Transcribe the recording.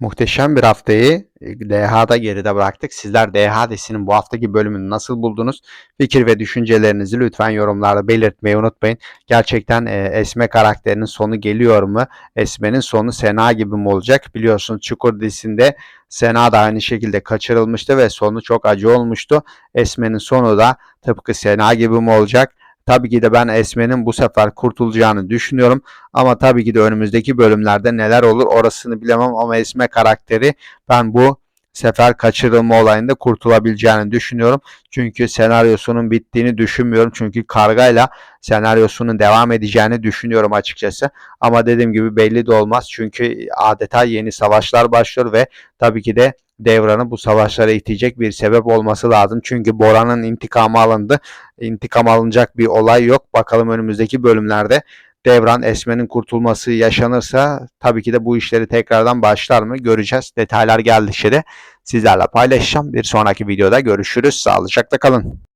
Muhteşem bir haftayı e, DH'da geride bıraktık. Sizler DH dizisinin bu haftaki bölümünü nasıl buldunuz? Fikir ve düşüncelerinizi lütfen yorumlarda belirtmeyi unutmayın. Gerçekten e, Esme karakterinin sonu geliyor mu? Esme'nin sonu Sena gibi mi olacak? Biliyorsunuz Çukur dizisinde Sena da aynı şekilde kaçırılmıştı ve sonu çok acı olmuştu. Esme'nin sonu da tıpkı Sena gibi mi olacak? Tabii ki de ben Esme'nin bu sefer kurtulacağını düşünüyorum. Ama tabii ki de önümüzdeki bölümlerde neler olur orasını bilemem ama Esme karakteri ben bu sefer kaçırılma olayında kurtulabileceğini düşünüyorum. Çünkü senaryosunun bittiğini düşünmüyorum. Çünkü kargayla senaryosunun devam edeceğini düşünüyorum açıkçası. Ama dediğim gibi belli de olmaz. Çünkü adeta yeni savaşlar başlıyor ve tabii ki de Devran'ı bu savaşlara itecek bir sebep olması lazım. Çünkü Bora'nın intikamı alındı. İntikam alınacak bir olay yok. Bakalım önümüzdeki bölümlerde Devran Esme'nin kurtulması yaşanırsa tabii ki de bu işleri tekrardan başlar mı göreceğiz. Detaylar geldikçe de sizlerle paylaşacağım. Bir sonraki videoda görüşürüz. Sağlıcakla kalın.